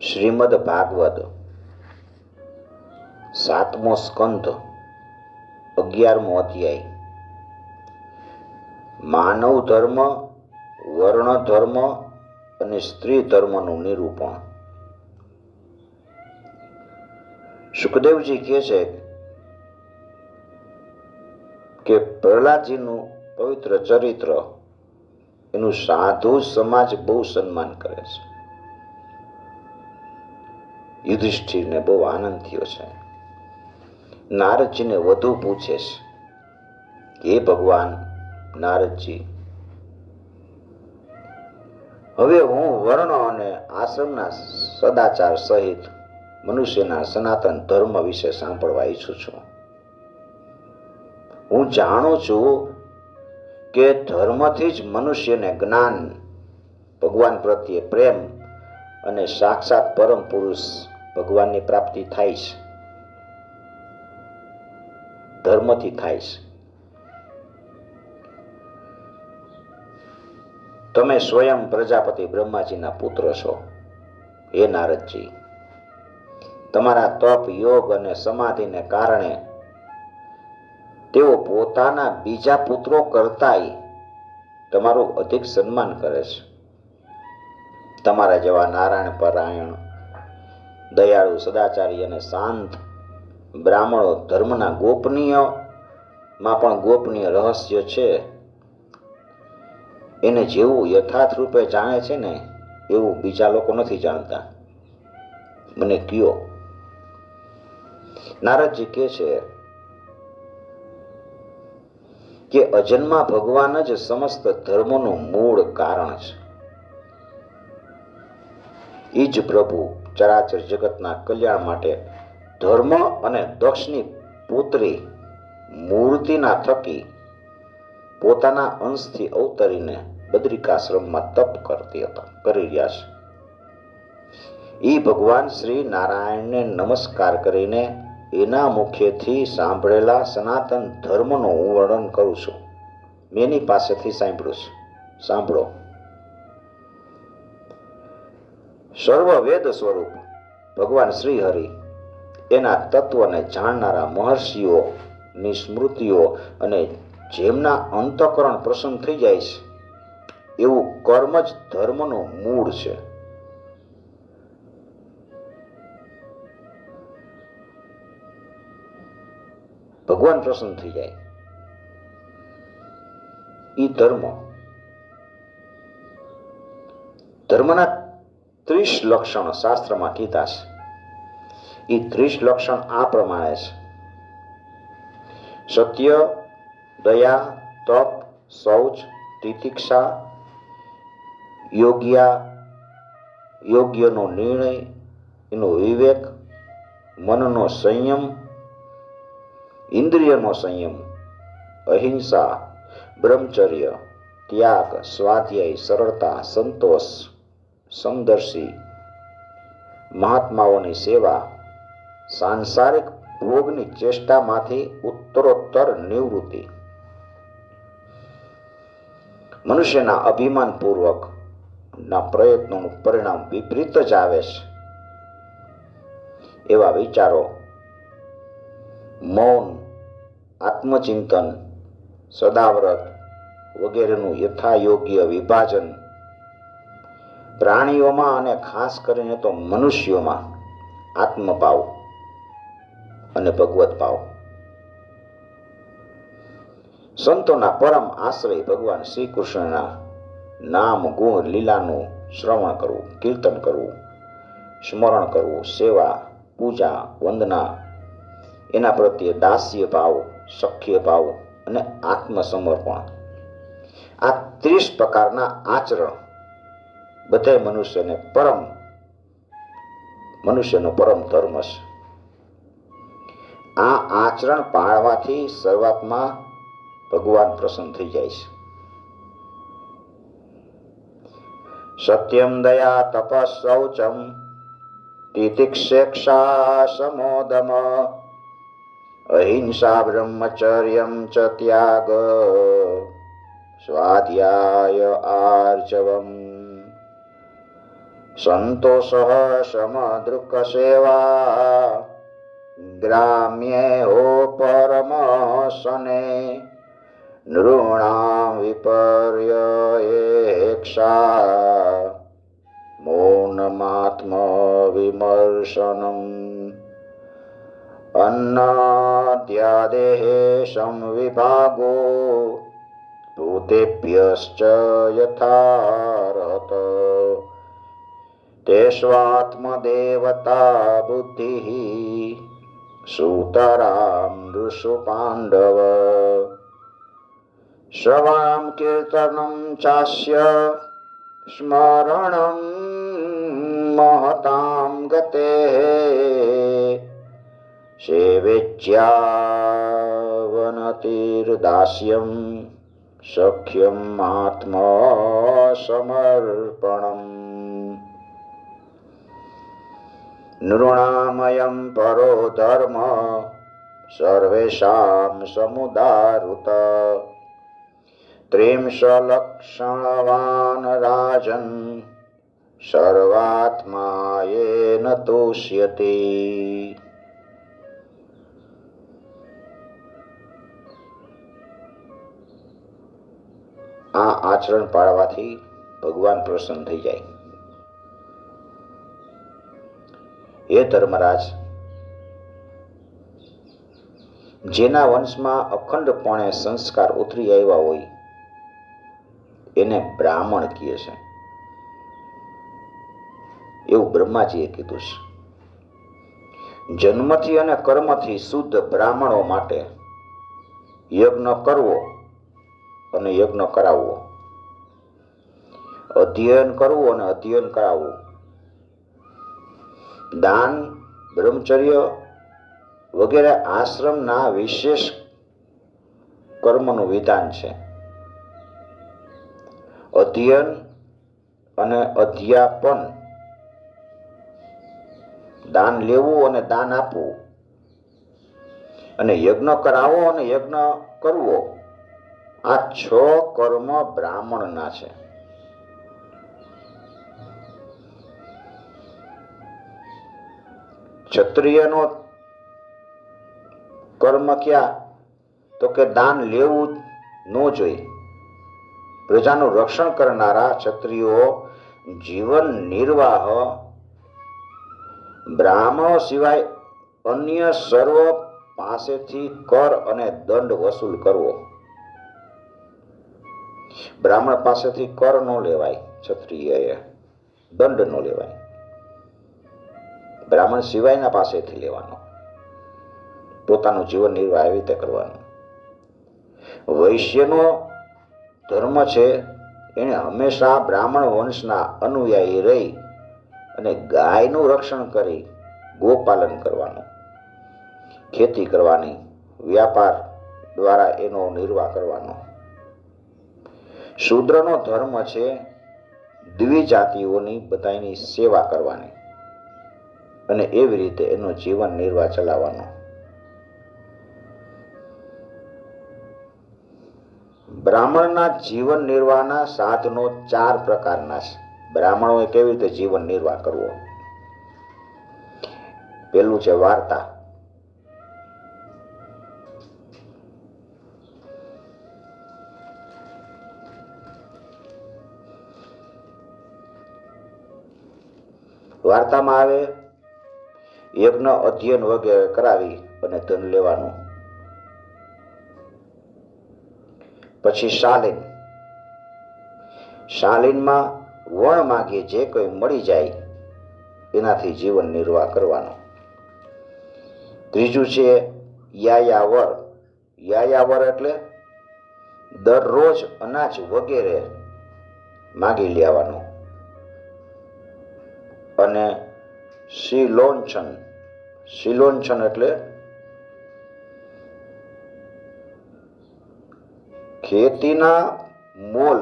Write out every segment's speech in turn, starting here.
શ્રીમદ ભાગવત. સાતમો સ્કંધ અગિયારમો અધ્યાય. માનવ ધર્મ, વર્ણ ધર્મ અને સ્ત્રી ધર્મનું નિરૂપણ. સુખદેવજી કહે છે કે પ્રહલાદજીનું પવિત્ર ચરિત્ર એનું સાધુ સમાજ બહુ સન્માન કરે છે. યુધિષ્ઠિરને બહુ આનંદ થયો છે. નારદજીને વધુ પૂછે છે, હે ભગવાન, નારદજી, હવે હું વર્ણ અને આશ્રમના સદાચાર સહિત મનુષ્યના સનાતન ધર્મ વિશે સાંભળવા ઈચ્છું છું. હું જાણું છું કે ધર્મથી જ મનુષ્યને જ્ઞાન, ભગવાન પ્રત્યે પ્રેમ અને સાક્ષાત પરમ પુરુષ ભગવાનની પ્રાપ્તિ થાય છે ધર્મથી થાય છે તમે સ્વયં પ્રજાપતિ બ્રહ્માજીના પુત્ર છો. હે નારદજી, તમારા તપ, યોગ અને સમાધિને કારણે તેઓ પોતાના બીજા પુત્રો કરતાય તમારું અધિક સન્માન કરે છે. તમારા જેવા નારાયણ પરાયણ દયાળુ સદાચારી અને શાંત બ્રાહ્મણો ધર્મના ગોપનીયમાં પણ ગોપનીય રહસ્ય છે. એને જેવું યથાર્થ રૂપે જાણે છે ને, એવું બીજા લોકો નથી જાણતા. મને કયો. નારદજી કહે છે કે અજન્મા ભગવાન જ સમસ્ત ધર્મનું મૂળ કારણ છે. ઈજ પ્રભુ ચરાચર જગતના કલ્યાણ માટે ધર્મ અને દક્ષની પુત્રી મૂર્તિના થકી પોતાના અંશથી અવતરીને બદ્રિકાશ્રમમાં તપ કરતી હતા, કરી રહ્યા છે. એ ભગવાન શ્રી નારાયણને નમસ્કાર કરીને એના મુખ્યથી સાંભળેલા સનાતન ધર્મનું હું વર્ણન કરું છું. મેં એની પાસેથી સાંભળું છું. સાંભળો. સર્વ વેદ સ્વરૂપ ભગવાન શ્રી હરિ એના તત્વને જાણનારા મહર્ષિઓની સ્મૃતિઓ અને જેમના અંતકરણ પ્રસન્ન થઈ જાય છે, એવું કર્મ જ ધર્મનું મૂળ છે. ભગવાન પ્રસન્ન થઈ જાય. ઈ ધર્મ. ધર્મના ત્રીસ લક્ષણ શાસ્ત્રમાં કીધા છે. એ ત્રીસ લક્ષણ આ પ્રમાણે છે. સત્ય, દયા, તપ, શૌચ, તિતિક્ષા, યોગ્યા, યોગ્યનો નિર્ણય, એનો વિવેક, મનનો સંયમ, ઇન્દ્રિયનો સંયમ, અહિંસા, બ્રહ્મચર્ય, ત્યાગ, સ્વાધ્યાય, સરળતા, સંતોષ. સમદર્શી મહાત્માઓની સેવા, સાંસારિક ભોગની ચેષ્ટામાંથી ઉત્તરોત્તર નિવૃત્તિ. મનુષ્યના અભિમાનપૂર્વક ના પ્રયત્નોનું પરિણામ વિપરીત જ આવે છે. એવા વિચારો મૌન, આત્મચિંતન, સદાવ્રત વગેરેનું યથાયોગ્ય વિભાજન પ્રાણીઓમાં અને ખાસ કરીને તો મનુષ્યોમાં આત્મભાવ અને ભગવત ભાવ. સંતોના પરમ આશ્રય ભગવાન શ્રી કૃષ્ણના નામ, ગુણ, લીલાનું શ્રવણ કરવું, કીર્તન કરવું, સ્મરણ કરવું, સેવા, પૂજા, વંદના, એના પ્રત્યે દાસ્ય ભાવ, સખ્ય ભાવ અને આત્મસમર્પણ. આ ત્રીસ પ્રકારના આચરણ બધે મનુષ્યને પરમ, મનુષ્યનો પરમ ધર્મ છે આ આચરણ પાળવાથી શરૂઆતમાં ભગવાન પ્રસન્ન થઈ જાય છે. સત્યમ દયા તપસૌચમ તિતિક્ષેક્ષા સમોદમ અહિંસા બ્રહ્મચર્યમ ચ ત્યાગ સ્વાધ્યાય આર્ચવમ સંતોષ समदृक्सेवा પરમ સને નૃણામ વિપર્યક્ષા મૌનમાત્મ વિમર્શનમ અન્નાદ્યાદેહ સંવિભાગો ભૂતેભ્યશ્ચ યથારત તેષ્વાત્મદેવતા બુદ્ધિ સુતરામ ઋષુ પાંડવ શ્રવણમ કીર્તનમ ચાસ્ય સ્મરણમ મહતામ ગતે સેવેચ્યાવનતિર્દાસ્યમ सख्यम् આત્મસમર્પણમ નૃણામયં પરો ધર્મ સર્વેષામ સમુદારુત ત્રિંશલક્ષણવાન રાજન સર્વાત્મા યેન તુષ્યતિ આ આચરણ પાળવાથી ભગવાન પ્રસન્ન થઈ જાય। હે ધર્મરાજ. જેના વંશમાં અખંડપણે સંસ્કાર ઉતરી આવ્યા હોય, એને બ્રાહ્મણ કહે છે. એવું બ્રહ્માજીએ કીધું છે. જન્મથી અને કર્મથી શુદ્ધ બ્રાહ્મણો માટે યજ્ઞ કરવો અને યજ્ઞ કરાવવો. અધ્યયન કરવું અને અધ્યયન કરાવવું. દાન, બ્રહ્મચર્ય વગેરે આશ્રમના વિશેષ કર્મનું વિધાન છે. અધ્યયન અને અધ્યાપન. દાન લેવું અને દાન આપવું. અને યજ્ઞ કરાવો અને યજ્ઞ કરવો. આ છ કર્મ બ્રાહ્મણના છે. ક્ષત્રિયનો કર્મ ક્યાં? તો કે દાન લેવું ન જોઈએ. પ્રજાનું રક્ષણ કરનારા ક્ષત્રિયો જીવન નિર્વાહ બ્રાહ્મણો સિવાય અન્ય સર્વ પાસેથી કર અને દંડ વસૂલ કરવો. બ્રાહ્મણ પાસેથી કર ન લેવાય, ક્ષત્રિયએ દંડ ન લેવાય. બ્રાહ્મણ સિવાયના પાસેથી લેવાનો. પોતાનું જીવન નિર્વાહ એવી રીતે કરવાનું. વૈશ્યનો ધર્મ છે એણે હંમેશા બ્રાહ્મણ વંશના અનુયાયી રહી અને ગાયનું રક્ષણ કરી ગોપાલન કરવાનું. ખેતી કરવાની, વ્યાપાર દ્વારા એનો નિર્વાહ કરવાનો. શૂદ્રનો ધર્મ છે, દ્વિજાતિઓની બધાની સેવા કરવાની. અને એવી રીતે એનું જીવન નિર્વાહ ચલાવવાનો. બ્રાહ્મણના જીવન નિર્વાહના સાધનો ચાર પ્રકારના છે. બ્રાહ્મણોએ કેવી રીતે જીવન નિર્વાહ કરવો? પેલું છે વાર્તા. વાર્તામાં આવે યજ્ઞ અધ્યયન વગેરે કરાવી અને ધન લેવાનું. પછી શાલિન. શાલિનમાં વણ માગીએ જે કંઈ મળી જાય, એનાથી જીવન નિર્વાહ કરવાનો. ત્રીજું છે યાયાવર. યાયાવર એટલે દરરોજ અનાજ વગેરે માગી લેવાનું. અને શિલોંછન. શિલોંછન એટલે ખેતીના મોલ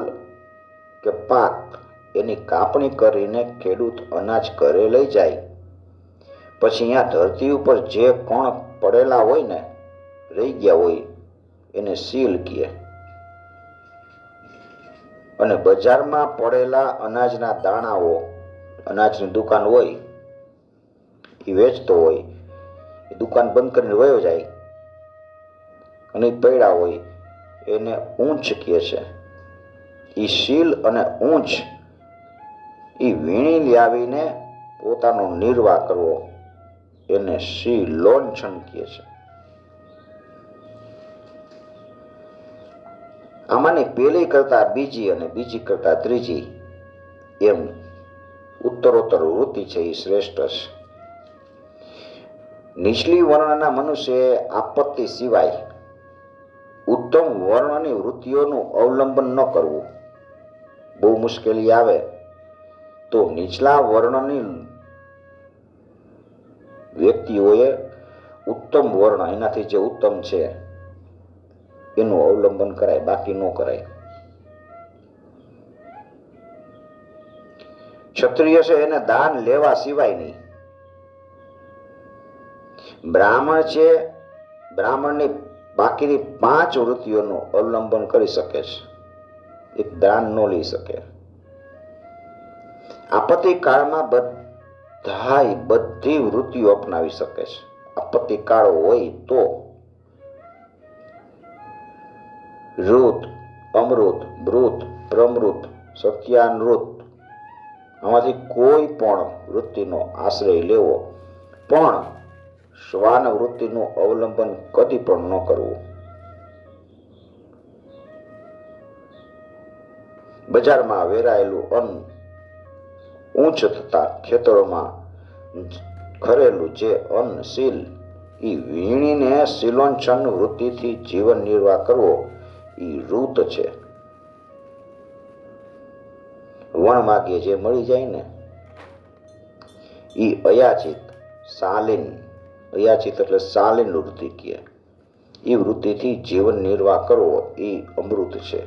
કે પાક એની કાપણી કરીને ખેડૂત અનાજ ઘરે લઈ જાય પછી અહીંયા ધરતી ઉપર જે કણ પડેલા હોય ને રહી ગયા હોય એને સીલ કહે અને બજારમાં પડેલા અનાજના દાણાઓ અનાજની દુકાન હોય એ વેચતો હોય એ દુકાન બંધ કરીને વયો જાય અને પૈડા હોય, એને ઊંચ કહે છે. એ શીલ અને ઊંચ એ વીણી લાવીને પોતાનો નિર્વાહ કરવો, એને શી લોંછન કહે છે. આમાંની પેલી કરતા બીજી અને બીજી કરતા ત્રીજી એમ ઉત્તરોત્તર વૃત્તિ છે એ શ્રેષ્ઠ છે. નીચલી વર્ણના મનુષ્યએ આપત્તિ સિવાય ઉત્તમ વર્ણની વૃત્તિઓનું અવલંબન ન કરવું. બહુ મુશ્કેલી આવે તો નીચલા વર્ણની વ્યક્તિઓએ ઉત્તમ વર્ણ એનાથી જે ઉત્તમ છે એનું અવલંબન કરાય, બાકી ન કરાય. ક્ષત્રિય છે એને દાન લેવા સિવાય નહીં. બ્રાહ્મણ છે, બ્રાહ્મણની બાકીની પાંચ વૃત્તિઓનું અવલંબન કરી શકે છે. એક દાન ન લઈ શકે. આપત્તિ કાળમાં બધાય બધી વૃત્તિઓ અપનાવી શકે છે. આપત્તિ કાળ હોય તો ઋત અમૃત મૃત પ્રમૃત, સત્યાનૃત, આમાંથી કોઈ પણ વૃત્તિનો આશ્રય લેવો. પણ શ્વાન વૃત્તિનું અવલંબન કદી પણ ન કરવું. બજારમાં વેરાયેલું અન્ન ઊંચ થતા ખેતરોમાં ખરેલું જે અન્ન શીલ એ વીણીને શીલોન્છન વૃત્તિથી જીવન નિર્વાહ કરવો એ રૂત છે. વણ માગે જે મળી જાય ને એ અયાચિત, શાલીન અયાચિત એટલે શાલિન વૃત્તિ કહે. એ વૃત્તિથી જીવન નિર્વાહ કરવો એ અમૃત છે.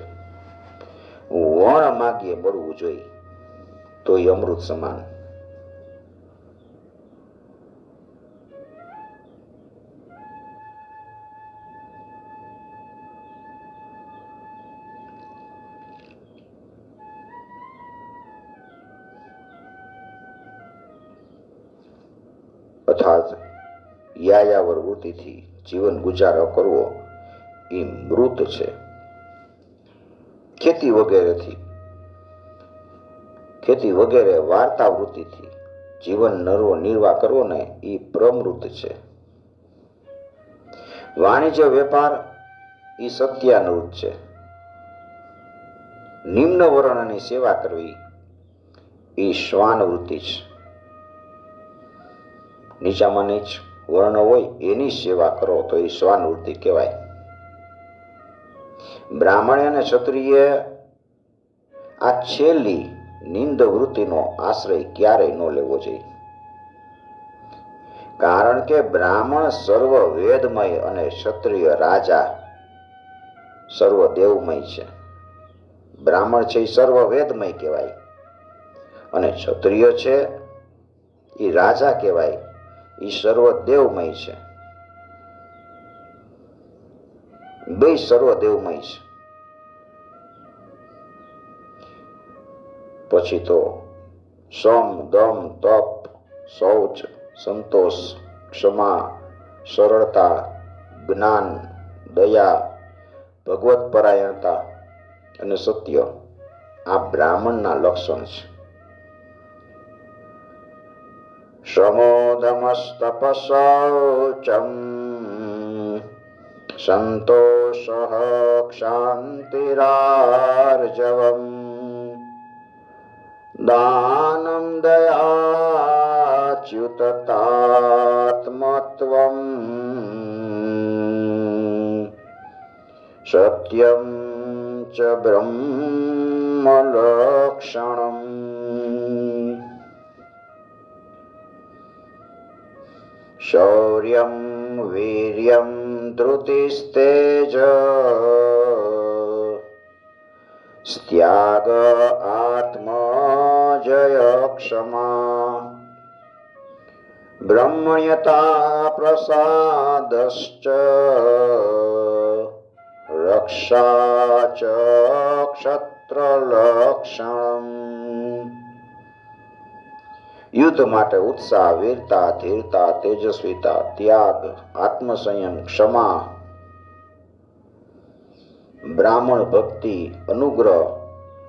વણ માગીએ મળવું જોઈએ, તો એ અમૃત સમાન. અર્થાત યાયાવર વૃત્તિથી જીવન ગુજારો કરવો એ મૃત છે. ખેતી વગેરેથી, ખેતી વગેરે વાર્તા વૃત્તિથી જીવન નરવો નિર્વાહ કરવો ને એ પ્રમૃત છે. વાણિજ્ય વેપાર એ સત્યાનુરૂપ છે. નિમ્ન વર્ણની સેવા કરવી એ શ્વાન વૃત્તિ છે. નીચામાં નીચ વર્ણ હોય એની સેવા કરો તો એ શ્વાનવૃત્તિ કહેવાય. બ્રાહ્મણ અને ક્ષત્રિય આ છેલ્લી નિંદ વૃત્તિનો આશ્રય ક્યારેય ન લેવો જોઈએ. કારણ કે બ્રાહ્મણ સર્વ વેદમય અને ક્ષત્રિય રાજા સર્વ દેવમય છે. બ્રાહ્મણ છે એ સર્વ વેદમય કહેવાય. અને ક્ષત્રિય છે એ રાજા કહેવાય. એ સર્વ દેવમય છે. બે સર્વ દેવમય છે. પછી તો સમ, દમ, તપ, શૌચ, સંતોષ, ક્ષમા, સરળતા, જ્ઞાન, દયા, ભગવત પરાયણતા અને સત્ય આ બ્રાહ્મણના લક્ષણ છે. शमोदमस्तपशौचम् सन्तोषः क्षान्तिरार्जवम्। दानं दयाच्युततात्मत्वम्। सत्यं च ब्रह्मलक्षणम्। શૌર્યમ વીર્યમ ધૃતિસ્તેજ ત્યાગ आत्मजयक्षमा બ્રહ્મણ્યતા પ્રસાદશ્ચ રક્ષા ચ ક્ષત્રલક્ષણમ યુદ્ધ માટે ઉત્સાહ, વીરતા, ધીરતા, તેજસ્વીતા, ત્યાગ, આત્મસંયમ, ક્ષમા, બ્રાહ્મણ ભક્તિ, અનુગ્રહ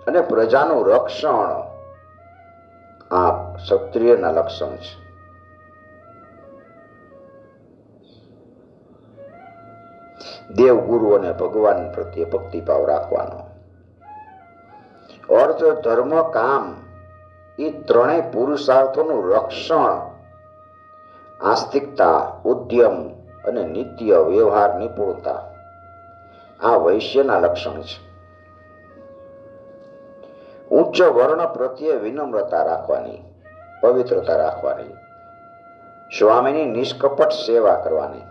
અને પ્રજાનું રક્ષણ. આ ક્ષત્રિયના લક્ષણ છે. દેવગુરુ અને ભગવાન પ્રત્યે ભક્તિભાવ રાખવાનો. અર્થ ધર્મ કામ એ ત્રણેય પુરુષાર્થોનું રક્ષણ. આસ્તિકતા, ઉદ્યમ અને નિત્ય વ્યવહાર નિપુણતા. આ વૈશ્યના લક્ષણ છે. ઉચ્ચ વર્ણ પ્રત્યે વિનમ્રતા રાખવાની, પવિત્રતા રાખવાની, સ્વામીની નિષ્કપટ સેવા કરવાની.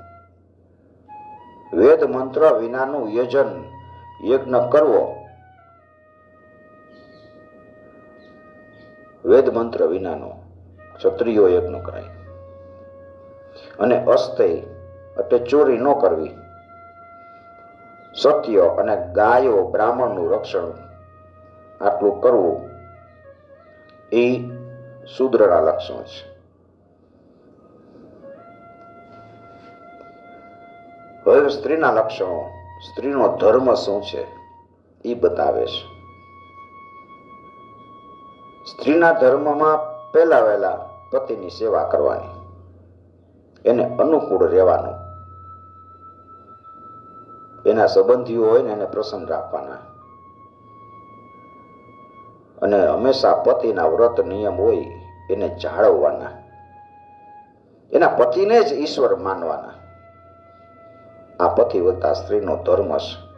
વેદ મંત્ર વિનાનું યજન યજ્ઞ કરવો વેદ મંત્ર વિનાનો ક્ષત્રિયો યજ્ઞ કરાય. અને અસ્તય એટલે ચોરી ન કરવી. સત્ય અને ગાયો બ્રાહ્મણનું રક્ષણ આટલું કરવું એ શુદ્રના લક્ષણ છે. હવે સ્ત્રીના લક્ષણો, સ્ત્રીનો ધર્મ શું છે એ બતાવે છે. સ્ત્રીના ધર્મમાં પહેલા વહેલા પતિની સેવા કરવાની, એને અનુકૂળ રહેવાનું. એના સંબંધીઓ હોય ને એને પ્રસન્ન રાખવાના. અને હંમેશા પતિના વ્રત નિયમ હોય એને જાળવવાના. એના પતિને જ ઈશ્વર માનવાના. આ પતિવ્રતા સ્ત્રીનો ધર્મ છે.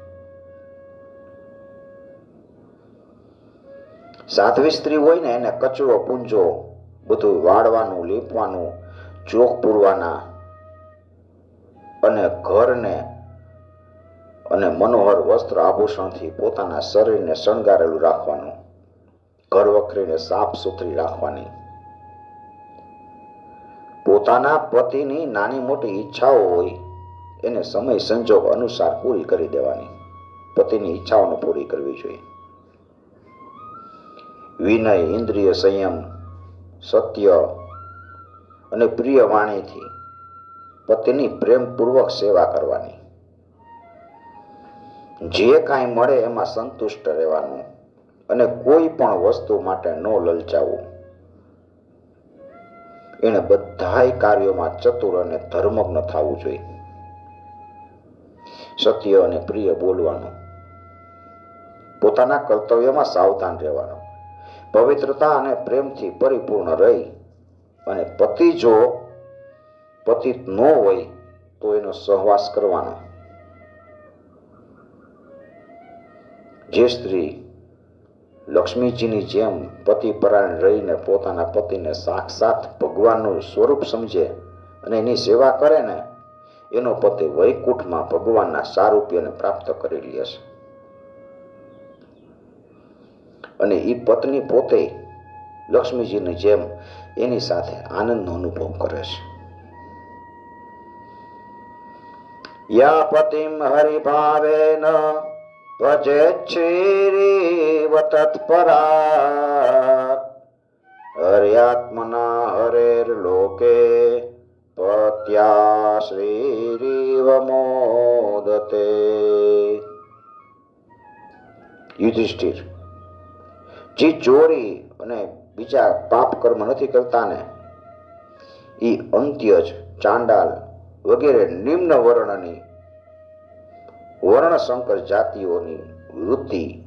સાધ્વી સ્ત્રી હોય ને એને કચરો, પૂંજો બધું વાળવાનું, લીપવાનું, ચોક પૂરવાના અને ઘરને અને મનોહર વસ્ત્ર આભૂષણથી પોતાના શરીરને શણગારેલું રાખવાનું, ઘર વખરીને સાફ સુથરી રાખવાની. પોતાના પતિની નાની મોટી ઈચ્છાઓ હોય, એને સમય સંજોગ અનુસાર પૂરી કરી દેવાની. પતિની ઈચ્છાઓને પૂરી કરવી જોઈએ. વિનય, ઇન્દ્રિય, સંયમ, સત્ય અને પ્રિય વાણીથી પતિની પ્રેમપૂર્વક સેવા કરવાની. જે કાંઈ મળે એમાં સંતુષ્ટ રહેવાનું અને કોઈ પણ વસ્તુ માટે ન લલચાવવું એણે બધાય કાર્યોમાં ચતુર અને ધર્મગ્ન થવું જોઈએ. સત્ય અને પ્રિય બોલવાનું. પોતાના કર્તવ્યમાં સાવધાન રહેવાનું. પવિત્રતા અને પ્રેમથી પરિપૂર્ણ રહી. અને પતિ જો પતિત ન હોય, તો એનો સહવાસ કરવાનો. જે સ્ત્રી લક્ષ્મીજીની જેમ પતિ પરાયણ રહીને પોતાના પતિને સાક્ષાત ભગવાનનું સ્વરૂપ સમજે અને એની સેવા કરે ને, એનો પતિ વૈકુંઠમાં ભગવાનના સારૂપ્યને પ્રાપ્ત કરી લે છે. અને એ પત્ની પોતે લક્ષ્મીજીની જેમ એની સાથે આનંદનો અનુભવ કરે છે. યા પતિમ હરિભાવેન ત્વજેચ્છીરીવ તત્પરા હર્યાત્મના હરેર્લોકે પત્યા શ્રીરીવ મોદતે. યુધિષ્ઠિર જે ચોરી અને બીજા પાપ કર્મ નથી કરતા ને એ અંત્યજ, ચાંડાલ વગેરે નિમ્ન વર્ણની વર્ણશંકર જાતિઓની વૃત્તિ.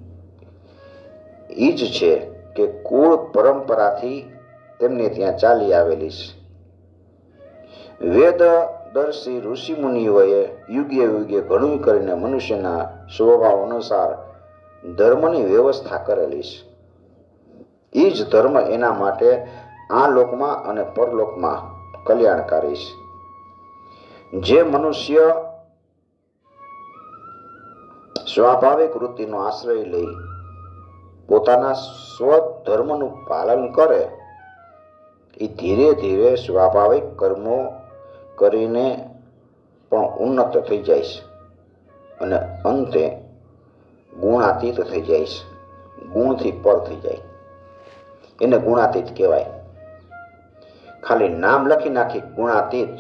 એ જ છે કે કુળ પરંપરાથી તેમને ત્યાં ચાલી આવેલી છે. વેદદર્શી ઋષિ મુનિઓએ યુગે યુગે ઘણું કરીને મનુષ્યના સ્વભાવ અનુસાર ધર્મની વ્યવસ્થા કરેલી છે. એ જ ધર્મ એના માટે આ લોકમાં અને પરલોકમાં કલ્યાણકારી છે. જે મનુષ્ય સ્વાભાવિક વૃત્તિનો આશ્રય લઈ પોતાના સ્વધર્મનું પાલન કરે એ ધીરે ધીરે સ્વાભાવિક કર્મો કરીને પણ ઉન્નત થઈ જાય છે અને અંતે ગુણાતીત થઈ જાય છે. ગુણથી પર થઈ જાય. એને ગુણાતીત કહેવાય. ખાલી નામ લખી નાખી ગુણાતીત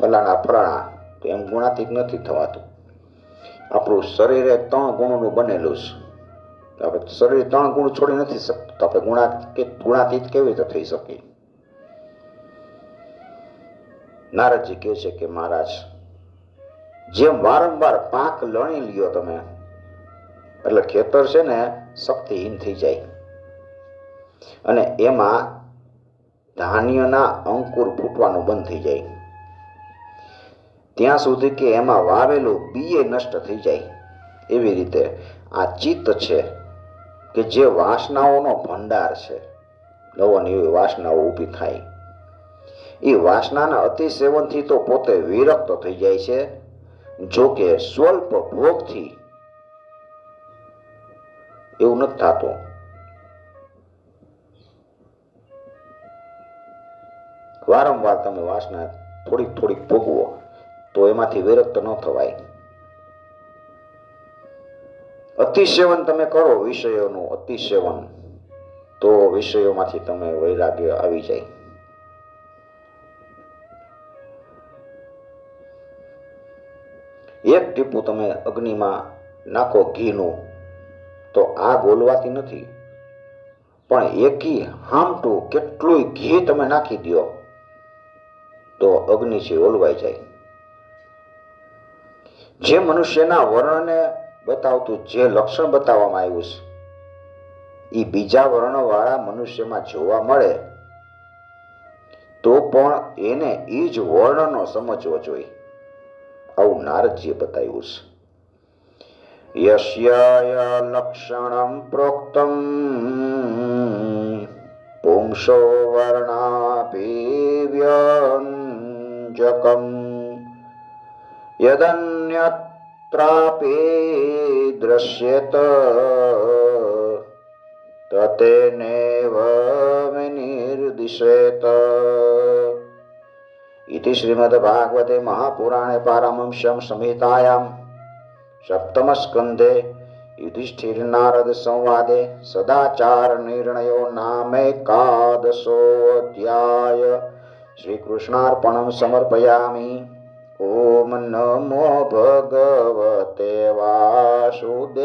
ફલાણા ફલાણા તો એમ ગુણાતીત નથી થવાતું. આપણું શરીર એ ત્રણ ગુણોનું બનેલું છે. આપણે શરીર ત્રણ ગુણ છોડી નથી શકતું. તો આપણે ગુણાતીત ગુણાતીત કેવી રીતે થઈ શકીએ? નારદજી કહે છે કે મહારાજ, જેમ વારંવાર પાક લણી લ્યો તમે, એટલે ખેતર છે ને શક્તિહીન થઈ જાય. અને એમાં ધાન્યના અંકુર ફૂટવાનું બંધ થઈ જાય. ત્યાં સુધી કે એમાં વાવેલું બીએ નષ્ટ થઈ જાય. એવી રીતે આ ચિત્ત છે કે જે વાસનાઓનો ભંડાર છે. નવોની એવી વાસનાઓ ઊભી થાય. એ વાસનાના અતિસેવનથી તો પોતે વિરક્ત થઈ જાય છે. જો કે સ્વલ્પ ભોગથી એવું નથી થતું. વારંવાર તમે વાસના થોડીક થોડીક ભોગવો, તો એમાંથી વિરક્ત ન થવાય. અતિસેવન તમે કરો વિષયોનું અતિસેવન તો વિષયોમાંથી તમે વૈરાગ્ય આવી જાય. એક ટીપું તમે અગ્નિમાં નાખો ઘીનું, તો આ ઓલવાતી નથી. પણ એકી હામટું કેટલું ઘી તમે નાખી દો તો અગ્નિ છે ઓલવાઈ જાય. જે મનુષ્યના વર્ણને બતાવતું, જે લક્ષણ બતાવવામાં આવ્યું છે એ બીજા વર્ણવાળા મનુષ્યમાં જોવા મળે, તો પણ એને એ જ વર્ણનો સમજવો જોઈએ. આવું નારદજીએ બતાવ્યું છે. યસ્યાય લક્ષણમ પ્રોક્તમ પુંસો पूज्यकम् यदन्यत्रापि दृश्येत ततेनेव विनिर्दिशेत इति श्रीमद्भागवते महापुराणे पारमंशं संहितायां सप्तमस्कन्धे युधिष्ठिर्नारदसंवादे सदाचारनिर्णयो नामैकादशोऽध्याय શ્રીકૃષ્ણાર્પણમ સમર્પયામિ. ઓમ નમો ભગવતે વાસુદેવાય.